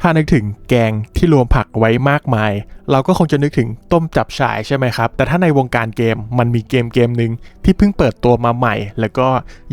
ถ้านึกถึงแกงที่รวมผักไว้มากมาย เราก็คงจะนึกถึงต้มจับฉ่ายใช่ไหมครับ แต่ถ้าในวงการเกมมันมีเกมเกมหนึ่งที่เพิ่งเปิดตัวมาใหม่ แล้วก็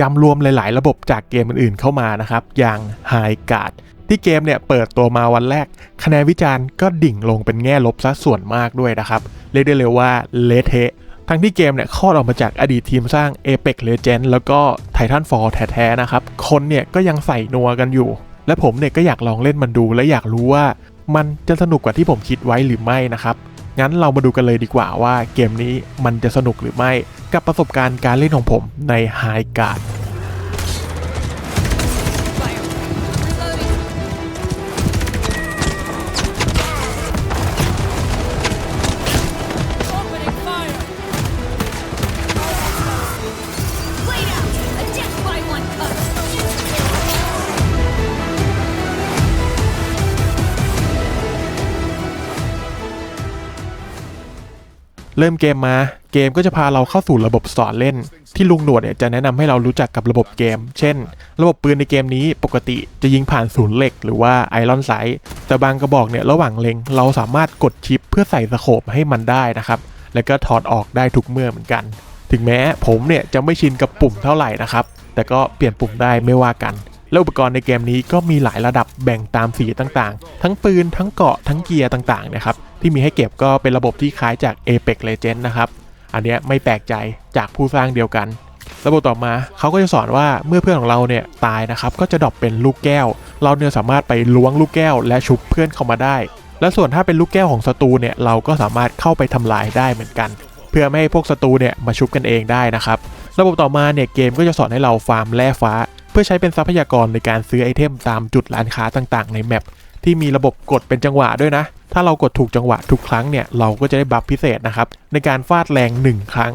ยำรวมหลาย ๆ ระบบจากเกมอื่น ๆ เข้ามานะครับ อย่าง High Guard ที่เกมเนี่ยเปิดตัวมาวันแรก คะแนนวิจารณ์ก็ดิ่งลงเป็นแง่ลบซะส่วนมากด้วยนะครับ เรียกได้เลยว่าเละเทะทั้งที่เกมเนี่ยคลอดออกมาจากอดีตทีมสร้าง Apex Legends แล้วก็ Titanfall แท้ ๆ นะครับ คนเนี่ยก็ยังใส่นัวกันอยู่ และผมเนี่ยก็อยากลองเล่นมันดู และอยากรู้ว่ามันจะสนุกกว่าที่ผมคิดไว้หรือไม่นะครับ งั้นเรามาดูกันเลยดีกว่าว่าเกมนี้มันจะสนุกหรือไม่ กับประสบการณ์การเล่นของผมใน High Guard เริ่มเกมมา เกมก็จะพาเราเข้าสู่ระบบสอนเล่น ที่ลุงหนวดเนี่ยจะแนะนำให้เรารู้จักกับระบบเกม เช่น ระบบปืนในเกมนี้ปกติจะยิงผ่านศูนย์เหล็กหรือว่าไอรอนไซต์แต่บางกระบอกเนี่ยระหว่างเล็ง เราสามารถกดชิปเพื่อใส่สโคปให้มันได้นะครับ แล้วก็ถอดออกได้ทุกเมื่อเหมือนกัน ถึงแม้ผมเนี่ยจะไม่ชินกับปุ่มเท่าไหร่นะครับ แต่ก็เปลี่ยนปุ่มได้ไม่ว่ากัน และอุปกรณ์ในเกมนี้ก็มีหลายระดับแบ่งตามสีต่างๆ ทั้งปืน ทั้งเกาะ ทั้งเกียร์ต่างๆนะครับ ที่มีให้เก็บก็เป็นระบบที่คล้ายจาก Apex Legends นะครับ อันเนี้ยไม่แปลกใจจากผู้สร้างเดียวกัน ระบบต่อมาเขาก็จะสอนว่าเมื่อเพื่อนของเราเนี่ยตายนะครับก็จะดรอปเป็นลูกแก้ว เราเนี่ยสามารถไปล้วงลูกแก้ว และชุบเพื่อนเข้ามาได้ และส่วนถ้าเป็นลูกแก้วของศัตรูเนี่ยเราก็สามารถเข้าไปทำลายได้เหมือนกัน เพื่อไม่ให้พวกศัตรูเนี่ยมาชุบกันเองได้นะครับ ระบบต่อมาเนี่ยเกมก็จะสอนให้เราฟาร์มแร่ฟ้า เพื่อใช้เป็นทรัพยากรในการซื้อไอเทมตามจุดร้านค้าต่างๆ ในแมปที่มีระบบกดเป็นจังหวะด้วยนะ ถ้าเรากดถูกจังหวะทุกครั้งเนี่ยเราก็จะได้บัฟพิเศษนะครับในการฟาดแรง 1 ครั้ง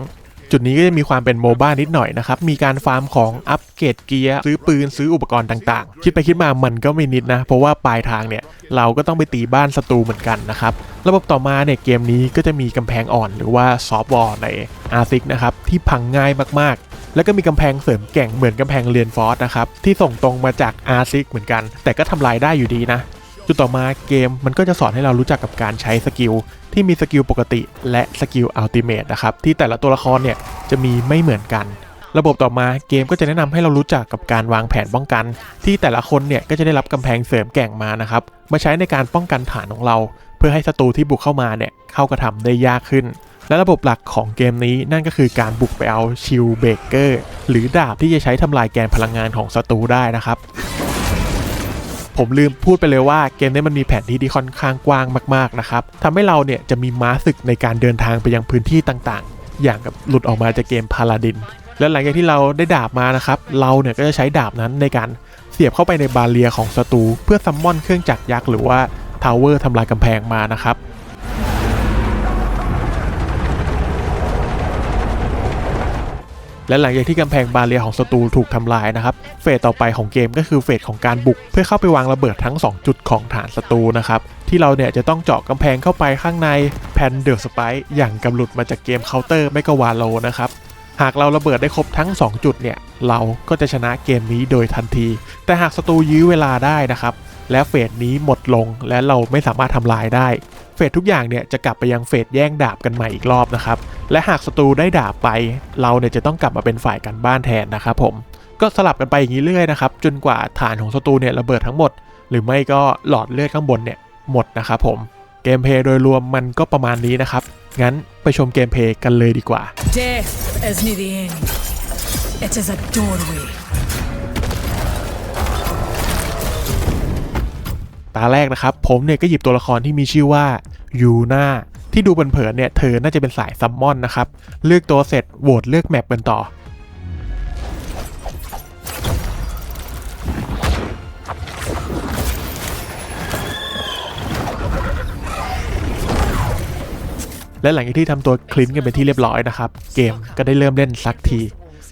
จุดนี้ก็จะมีความเป็นโมบ้านิดหน่อยนะครับ มีการฟาร์มของอัปเกรดเกียร์ซื้อปืนซื้ออุปกรณ์ต่างๆ คิดไปคิดมามันก็ไม่นิดนะ เพราะว่าปลายทางเนี่ยเราก็ต้องไปตีบ้านศัตรูเหมือนกันนะครับ ระบบต่อมาเนี่ยเกมนี้ก็จะมีกำแพงอ่อนหรือว่าซอฟต์วอลในอาร์ซิกนะครับที่พังง่ายมากๆ แล้วก็มีกำแพงเสริมแก่งเหมือนกำแพงเรียนฟอสนะครับ ที่ส่งตรงมาจากอาร์ซิกเหมือนกัน แต่ก็ทำลายได้อยู่ดีนะ จุดต่อมาเกมมันก็จะสอนให้เรารู้จักกับการใช้สกิล ที่มีสกิลปกติและสกิลอัลติเมทนะครับ ที่แต่ละตัวละครเนี่ยจะมีไม่เหมือนกันระบบต่อมาเกมก็จะแนะนำให้เรารู้จักกับการวางแผนป้องกัน ที่แต่ละคนเนี่ยก็จะได้รับกำแพงเสริมแก่งมานะครับมาใช้ในการป้องกันฐานของเรา เพื่อให้ศัตรูที่บุกเข้ามาเนี่ยเข้ากระทำได้ยากขึ้น และระบบหลักของเกมนี้นั่นก็คือการบุกไปเอาชิลเบเกอร์หรือดาบที่จะใช้ทำลายแกนพลังงานของศัตรูได้นะครับผมลืมพูดไปเลยว่าเกมนี้มันมีแผนที่ที่ค่อนข้างกว้างมากๆนะครับทำให้เราเนี่ยจะมีม้าศึกในการเดินทางไปยังพื้นที่ต่างๆ อย่างกับหลุดออกมาจากเกมพาลาดิน และหลังจากที่เราได้ดาบมานะครับ เราเนี่ยก็จะใช้ดาบนั้นในการเสียบเข้าไปในบาเรียของศัตรูเพื่อซัมมอนเครื่องจักรยักษ์หรือว่าทาวเวอร์ทำลายกำแพงมานะครับ และหลังจากที่กำแพงบาเรียของศัตรูถูกทำลายนะครับ เฟสต่อไปของเกมก็คือเฟสของการบุก เพื่อเข้าไปวางระเบิดทั้ง 2 จุดของฐานศัตรูนะครับ ที่เราเนี่ยจะต้องเจาะกำแพงเข้าไปข้างในแพนเดอร์สไปอย่างกำหลุดมาจากเกมเคาน์เตอร์ไม่ก็วาโลนะครับหากเราระเบิดได้ครบทั้ง 2 จุดเนี่ย เราก็จะชนะเกมนี้โดยทันที แต่หากศัตรูยื้อเวลาได้นะครับ และเฟสนี้หมดลงและเราไม่สามารถทำลายได้ เฟสทุกอย่างเนี่ยจะกลับไปยังเฟสแย่งดาบกันใหม่อีกรอบนะครับ และหากศัตรูได้ดาบไป เราเนี่ยจะต้องกลับมาเป็นฝ่ายกันบ้านแทนนะครับผม ก็สลับกันไปอย่างนี้เรื่อยนะครับ จนกว่าฐานของศัตรูเนี่ยระเบิดทั้งหมด หรือไม่ก็หลอดเลือดข้างบนเนี่ยหมดนะครับผม เกมเพย์โดยรวมมันก็ประมาณนี้นะครับ งั้นไปชมเกมเพย์กันเลยดีกว่า Death is near the end. It is a doorway. ตาแรกนะครับ ผมเนี่ยก็หยิบตัวละครที่มีชื่อว่ายูนาที่ดูเผินๆเนี่ยเธอน่าจะเป็นสายซัมมอนนะครับ เลือกตัวเสร็จโหวตเลือกแมปกันต่อและหลังจากที่ทำตัวคลินกันเป็นที่เรียบร้อยนะครับ เกมก็ได้เริ่มเล่นสักที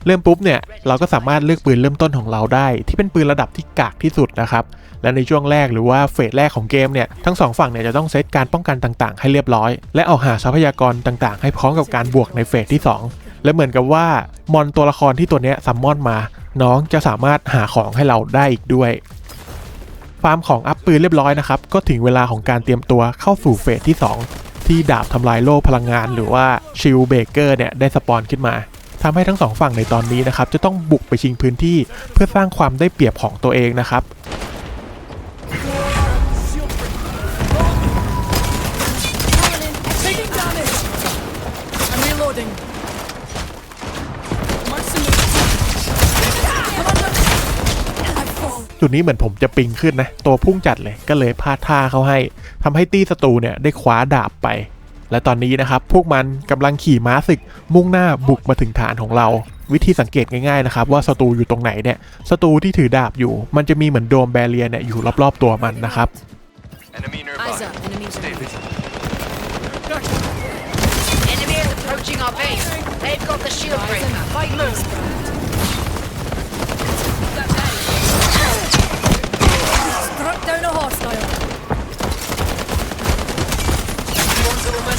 เริ่มปุ๊บเนี่ยเราก็สามารถเลือกปืนเริ่มต้นของเราได้ ที่เป็นปืนระดับที่กากที่สุดนะครับและในช่วงแรกหรือว่าเฟสแรกของเกมเนี่ยทั้งสองฝั่งเนี่ยจะต้องเซตการป้องกันต่างๆ ให้เรียบร้อย และเอาหาทรัพยากรต่างๆ ให้พร้อมกับการบวกในเฟสที่ 2 และเหมือนกับว่ามอนตัวละครที่ตัวเนี้ยซัมมอนมา น้องจะสามารถหาของให้เราได้อีกด้วยฟฟาร์มของอัพปืนเรียบร้อยนะครับก็ถึงเวลาของการเตรียมตัวเข้าสู่เฟสที่ 2 ที่ดาบทำลายโล่พลังงาน หรือว่าชิลเบเกอร์เนี่ยได้สปอนขึ้นมา ทำให้ทั้งสองฝั่งในตอนนี้นะครับจะต้องบุกไปชิงพื้นที่ เพื่อสร้างความได้เปรียบของตัวเองนะครับจุดนี้เหมือนผมจะปิงขึ้นนะ ตัวพุ่งจัดเลยก็เลยพลาดท่าเขาให้ทำให้ตี้ศัตรูเนี่ยได้คว้าดาบไป และตอนนี้นะครับพวกมันกำลังขี่ม้าศึกมุ่งหน้าบุกมาถึงฐานของเรา วิธีสังเกตง่ายๆนะครับว่าศัตรูอยู่ตรงไหนเนี่ยศัตรูที่ถือดาบอยู่ มันจะมีเหมือนโดมแบเรียเนี่ยอยู่รอบๆตัวมันนะครับ Enemy nearby. Eyes up. Enemies Stay are vigilant. Enemy is approaching our base. They've got the shield breaker. Fight move. Struck down a hostile.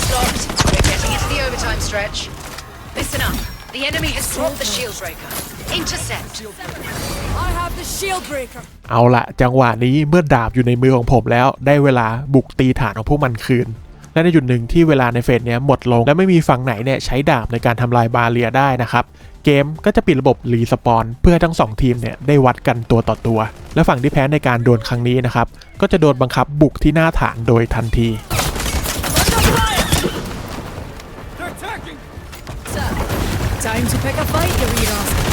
One's almost locked. We're getting into the overtime stretch. Listen up. The enemy has dropped the shield breaker. Intercept. I have the shield breaker. เอาละจังหวะนี้เมื่อดาบอยู่ในมือของผมแล้วได้เวลาบุกตีฐานของพวกมันคืน และในจุดหนึ่งที่เวลาในเฟสเนี้ยหมดลง และไม่มีฝั่งไหนเนี่ยใช้ดาบในการทำลายบาเรียได้นะครับเกมก็จะปิดระบบรีสปอนเพื่อให้ทั้งสองทีมเนี่ยได้วัดกันตัวต่อตัว และฝั่งที่แพ้ในการดวลครั้งนี้นะครับก็จะโดนบังคับบุกที่หน้าฐานโดยทันที Time to pick a fight, you wee rascal.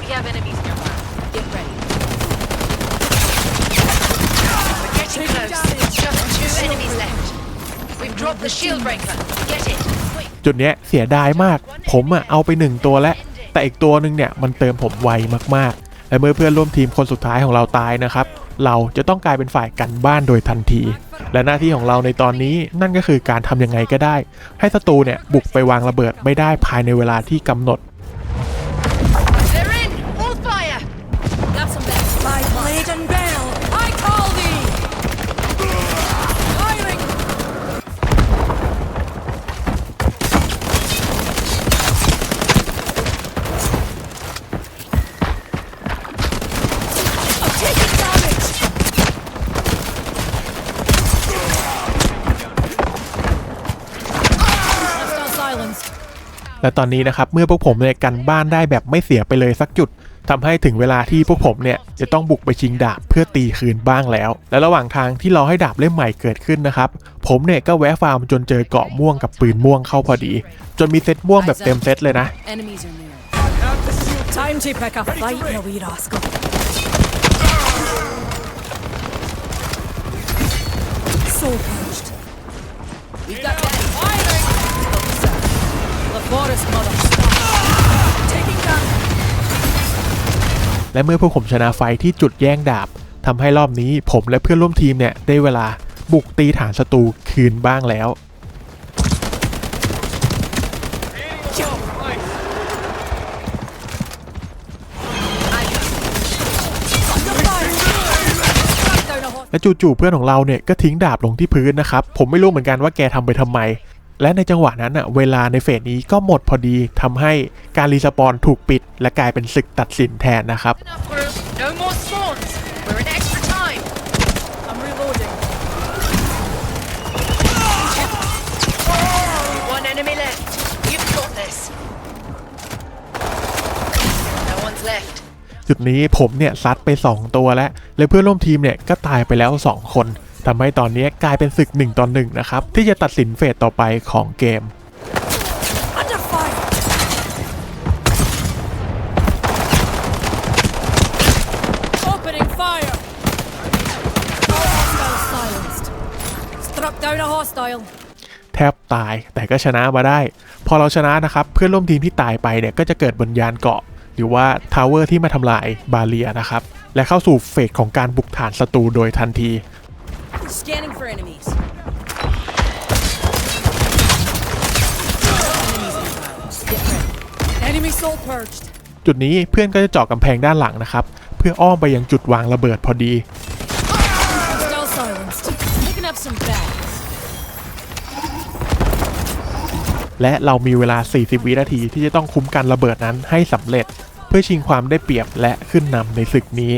We have enemies nearby. Get ready. We're getting Taking close. damage. Just two enemies left. We've dropped the shield breaker. Get it. Quick. จุดเนี้ยเสียดายมาก ผมอะเอาไปหนึ่งตัวแล้ว แต่อีกตัวหนึ่งเนี่ยมันเติมผมไวมากๆ และเมื่อเพื่อนร่วมทีมคนสุดท้ายของเราตายนะครับเราจะต้องกลายเป็นฝ่ายกันบ้านโดยทันที และหน้าที่ของเราในตอนนี้นั่นก็คือการทำยังไงก็ได้ ให้ศัตรูเนี่ยบุกไปวางระเบิดไม่ได้ภายในเวลาที่กำหนด และตอนนี้นะครับเมื่อพวกผมเนี่ยกันบ้านได้แบบไม่เสียไปเลยสักจุดทำให้ถึงเวลาที่พวกผมเนี่ยจะต้องบุกไปชิงดาบเพื่อตีคืนบ้างแล้ว และระหว่างทางที่เราให้ดาบเล่มใหม่เกิดขึ้นนะครับ ผมเนี่ยก็แวะฟาร์มจนเจอเกาะม่วงกับปืนม่วงเข้าพอดี จนมีเซตม่วงแบบเต็มเซตเลยนะ Time to pick a fight, you wee rascal. Soul และเมื่อพวกผมชนะไฟที่จุดแย่งดาบทำให้รอบนี้ผมและเพื่อนร่วมทีมเนี่ยได้เวลาบุกตีฐานศัตรูคืนบ้างแล้ว และจู่ๆเพื่อนของเราเนี่ยก็ทิ้งดาบลงที่พื้นนะครับ ผมไม่รู้เหมือนกันว่าแกทำไปทำไม และในจังหวะนั้นอะเวลาในเฟสนี้ก็หมดพอดีทำให้การรีสปอนถูกปิด และกลายเป็นศึกตัดสินแทนนะครับ Enough group. No more spawns. We're in extra time. I'm reloading. One enemy left. You've got this. No one's left. จุดนี้ผมเนี่ยซัดไป 2 ตัวแล้ว และเพื่อนร่วมทีมเนี่ยก็ตายไปแล้ว 2 คน ทำให้ตอนนี้กลายเป็นศึก1ต่อ1นะครับ ที่จะตัดสินเฟสต่อไปของเกม Under fire! Opening fire! Hostile silenced. Struck down a hostile. แทบตายแต่ก็ชนะมาได้ พอเราชนะนะครับ เพื่อนร่วมทีมที่ตายไปเนี่ยก็จะเกิดบนยานเกาะ หรือว่าทาวเวอร์ที่มาทำลายบาเลียนะครับ และเข้าสู่เฟสของการบุกฐานศัตรูโดยทันที Scanning for enemies. Enemy soul purged. จุดนี้เพื่อนก็จะเจาะกำแพงด้านหลังนะครับ เพื่ออ้อมไปยังจุดวางระเบิดพอดี Hostile silenced. Picking up some bags. และเรามีเวลา 40 วินาทีที่จะต้องคุ้มกันระเบิดนั้นให้สำเร็จ เพื่อชิงความได้เปรียบและขึ้นนำในศึกนี้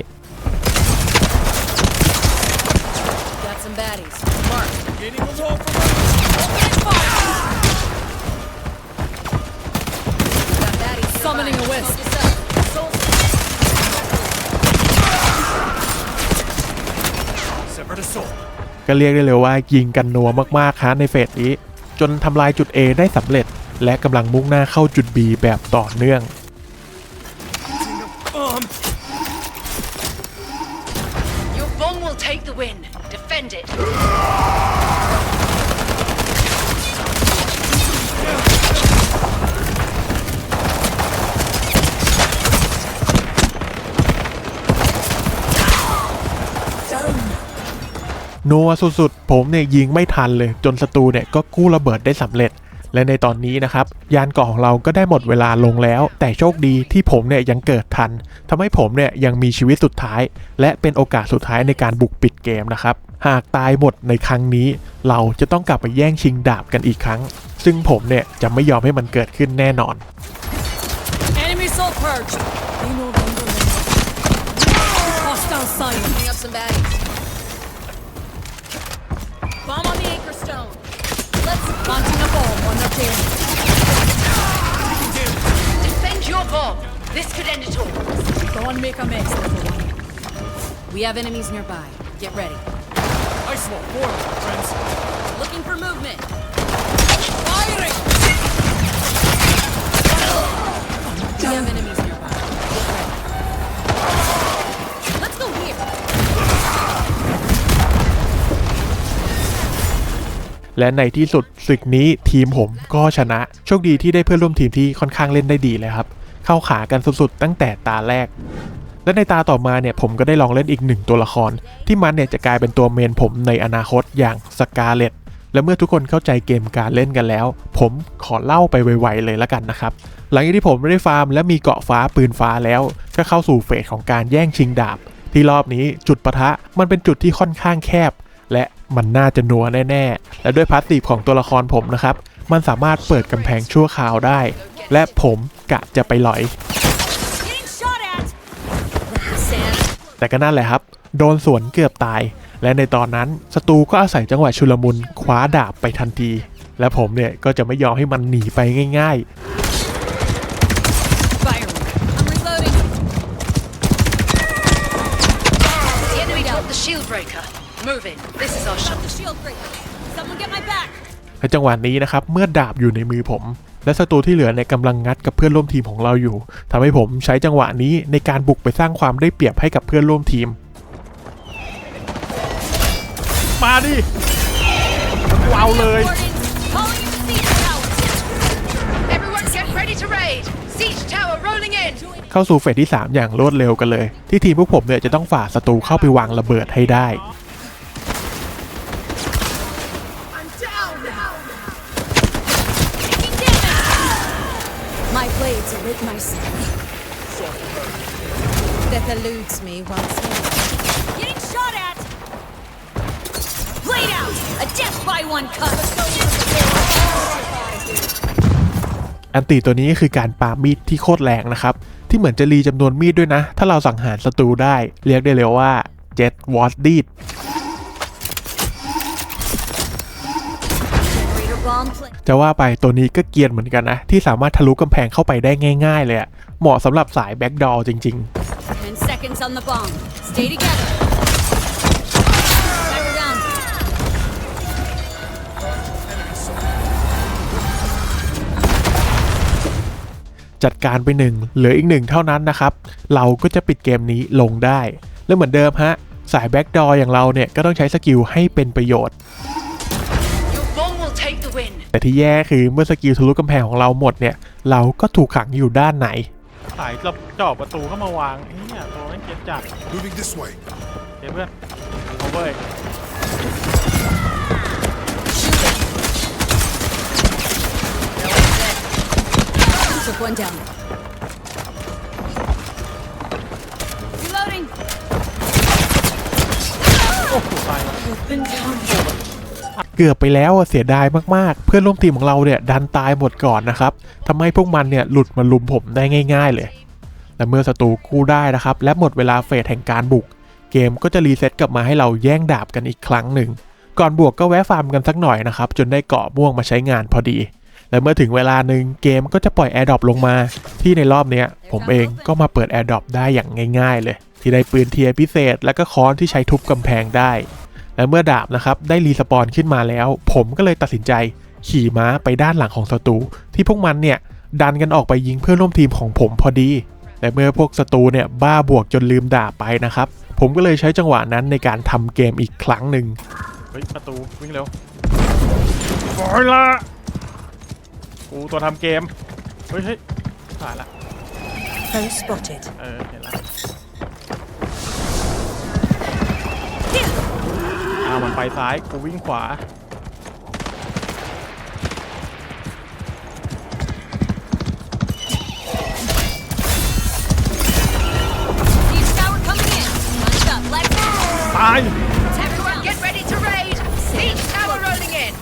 ก็เรียกได้เลยว่ายิงกันนัวมากๆฮะในเฟสนี้ จนทำลายจุด A ได้สำเร็จ และกำลังมุ่งหน้าเข้าจุด B แบบต่อเนื่อง นัวสุดๆ ผมเนี่ยยิงไม่ทันเลย จนศัตรูเนี่ยก็กู้ระเบิดได้สำเร็จ และในตอนนี้นะครับยานเกาะของเราก็ได้หมดเวลาลงแล้ว แต่โชคดีที่ผมเนี่ยยังเกิดทันทำให้ผมเนี่ยยังมีชีวิตสุดท้าย และเป็นโอกาสสุดท้ายในการบุกปิดเกมนะครับหากตายหมดในครั้งนี้ เราจะต้องกลับไปแย่งชิงดาบกันอีกครั้ง ซึ่งผมเนี่ยจะไม่ยอมให้มันเกิดขึ้นแน่นอน Enemy soul purged. Defend your bomb. This could end it all. Go and make a mess, little one. We have enemies nearby. Get ready. Ice wall forward, friends. Looking for movement. Firing! We have enemies และในที่สุดศึกนี้ทีมผมก็ชนะ โชคดีที่ได้เพื่อนร่วมทีมที่ค่อนข้างเล่นได้ดีเลยครับ เข้าขากันสุดๆตั้งแต่ตาแรก และในตาต่อมาเนี่ยผมก็ได้ลองเล่นอีกหนึ่งตัวละคร ที่มันเนี่ยจะกลายเป็นตัวเมนผมในอนาคตอย่างสกาเลตและเมื่อทุกคนเข้าใจเกมการเล่นกันแล้ว ผมขอเล่าไปไวๆเลยละกันนะครับ หลังจากที่ผมได้ฟาร์มและมีเกาะฟ้าปืนฟ้าแล้ว ก็เข้าสู่เฟสของการแย่งชิงดาบ ที่รอบนี้จุดปะทะมันเป็นจุดที่ค่อนข้างแคบ มันน่าจะนัวแน่ๆ และด้วยพาสซีฟของตัวละครผมนะครับ มันสามารถเปิดกำแพงชั่วคราวได้ และผมกะจะไปหลอย Getting shot at! Sand. แต่ก็นั่นแหละครับ โดนสวนเกือบตาย และในตอนนั้นศัตรูก็อาศัยจังหวะชุลมุนคว้าดาบไปทันที และผมเนี่ยก็จะไม่ยอมให้มันหนีไปง่าย Firing. และจังหวะนี้นะครับเมื่อดาบอยู่ในมือผม และศัตรูที่เหลือเนี่ยกำลังงัดกับเพื่อนร่วมทีมของเราอยู่ทำให้ผมใช้จังหวะนี้ในการบุกไปสร้างความได้เปรียบให้กับเพื่อนร่วมทีม มาดิเอาเลย Warning. Calling in the siege tower. Everyone get ready to raid. Siege tower rolling in. เข้าสู่เฟสที่ 3 อย่างรวดเร็วกันเลย ที่ทีมพวกผมเนี่ยจะต้องฝ่าศัตรูเข้าไปวางระเบิดให้ได้ Death eludes me once more. Getting shot at. Blade out. A death by one cut. อันติตัวนี้คือการปามีดที่โคตรแรงนะครับ ที่เหมือนจะรีจำนวนมีดด้วยนะ ถ้าเราสังหารศัตรูได้ เรียกได้เลยว่าเจ็ดวอตดีด Generator bomb play. จะว่าไปตัวนี้ก็เกรียนเหมือนกันนะ ที่สามารถทะลุกำแพงเข้าไปได้ง่าย ๆ เลยอะเหมาะสำหรับสายแบ็กดอร์จริง Ten seconds on the bomb. Stay together. Fire down. ๆจัดการไปหนึ่งเหลืออีกหนึ่งเท่านั้นนะครับ เราก็จะปิดเกมนี้ลงได้ แล้วเหมือนเดิมฮะ สายแบ็กดอร์อย่างเราเนี่ย ก็ต้องใช้สกิลให้เป็นประโยชน์ Your bomb will take the win. แต่ที่แย่คือเมื่อสกิลทะลุกำแพงของเราหมดเนี่ย เราก็ถูกขังอยู่ด้านไหน สายจะจ่อประตูเข้ามาวางไอ้เนี่ยตัวไม่เก็ตจัด Moving this way. เห็นเพื่อนเอาเว้ย Took one down. Reloading. โอ้โหตายแล้ว เกือบไปแล้วเสียดายมากๆ เพื่อนร่วมทีมของเราเนี่ยดันตายหมดก่อนนะครับทำให้พวกมันเนี่ยหลุดมาลุมผมได้ง่าย ๆ เลยแต่เมื่อศัตรูกู้ได้นะครับ และหมดเวลาเฟสแห่งการบุก เกมก็จะรีเซ็ตกลับมาให้เราแย่งดาบกันอีกครั้งหนึ่ง ก่อนบวกก็แวะฟาร์มกันสักหน่อยนะครับ จนได้เกาะม่วงมาใช้งานพอดี และเมื่อถึงเวลาหนึ่งเกมก็จะปล่อยแอร์ดรอปลงมา ที่ในรอบเนี้ยผมเองก็มาเปิดแอร์ดรอปได้อย่างง่าย ๆ เลย ที่ได้ปืนเทียพิเศษ และก็ค้อนที่ใช้ทุบกำแพงได้ และเมื่อดาบนะครับได้รีสปอนขึ้นมาแล้ว ผมก็เลยตัดสินใจขี่ม้าไปด้านหลังของศัตรูที่พวกมันเนี่ยดันกันออกไปยิงเพื่อนร่วมทีมของผมพอดี แต่เมื่อพวกศัตรูเนี่ยบ้าบวกจนลืมดาบไปนะครับ ผมก็เลยใช้จังหวะนั้นในการทำเกมอีกครั้งหนึ่งเฮ้ยประตูวิ่งเร็วบอยละกูตัวทำเกม เฮ้ยเฮ้ยผ่านละ Foe spotted. เออเห็นละาวมันไปซ้ายกูวิ่งขวา Siege tower coming in. Punched up. Let's ตาย Everyone get ready to raid! Siege tower rolling in!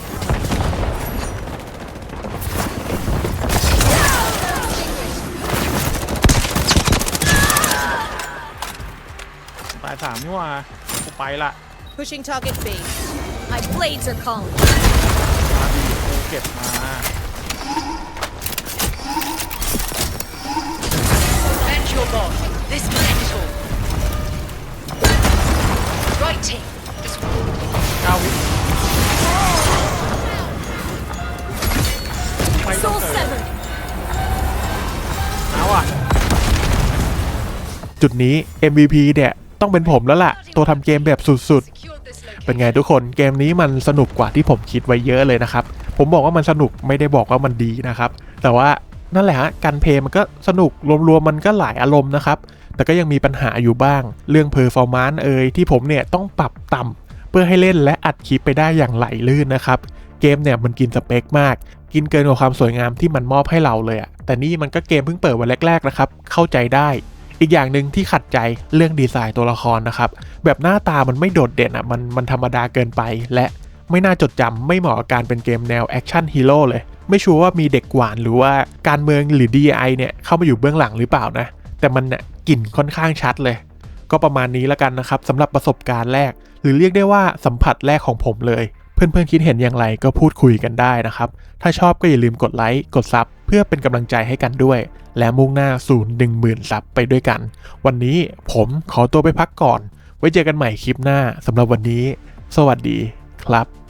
ตายสามนี่หว่ากูไปละ Pushing target B. My blades are calling. มาดีกูเก็บมา Venge your god. This will end it all. Right team. This เก้าวิไม่ต้อง Soul เจอ severed. เอาอะ จุดนี้ MVP เนี่ย ต้องเป็นผมแล้วล่ะ ตัวทำเกมแบบสุดๆ เป็นไงทุกคนเกมนี้มันสนุกกว่าที่ผมคิดไว้เยอะเลยนะครับ ผมบอกว่ามันสนุกไม่ได้บอกว่ามันดีนะครับ แต่ว่านั่นแหละฮะการเพลย์มันก็สนุกรวมๆมันก็หลายอารมณ์นะครับ แต่ก็ยังมีปัญหาอยู่บ้าง เรื่องเพอร์ฟอร์มานซ์เอ่ยที่ผมเนี่ยต้องปรับต่ำเพื่อให้เล่นและอัดคลิปไปได้อย่างไหลลื่นนะครับ เกมเนี่ยมันกินสเปคมาก กินเกินกว่าความสวยงามที่มันมอบให้เราเลยอะแต่นี่มันก็เกมเพิ่งเปิดวันแรกๆนะครับเข้าใจได้ อีกอย่างหนึ่งที่ขัดใจเรื่องดีไซน์ตัวละครนะครับ แบบหน้าตามันไม่โดดเด่นอะมันมันธรรมดาเกินไป และไม่น่าจดจำไม่เหมาะกับการเป็นเกมแนวแอคชั่นฮีโร่เลย ไม่ชัวร์ว่ามีเด็กหวานหรือว่าการเมืองหรือ DI เนี่ยเข้ามาอยู่เบื้องหลังหรือเปล่านะ แต่มันเนี่ยกลิ่นค่อนข้างชัดเลย ก็ประมาณนี้แล้วกันนะครับสำหรับประสบการณ์แรก หรือเรียกได้ว่าสัมผัสแรกของผมเลย เพื่อนๆคิดเห็นอย่างไรก็พูดคุยกันได้นะครับถ้าชอบก็อย่าลืมกดไลค์กดซับ พื่อเป็นกำลังใจให้กันด้วย และมุ่งหน้าสู่10,000ซับไปด้วยกัน วันนี้ผมขอตัวไปพักก่อน ไว้เจอกันใหม่คลิปหน้าสำหรับวันนี้ สวัสดีครับ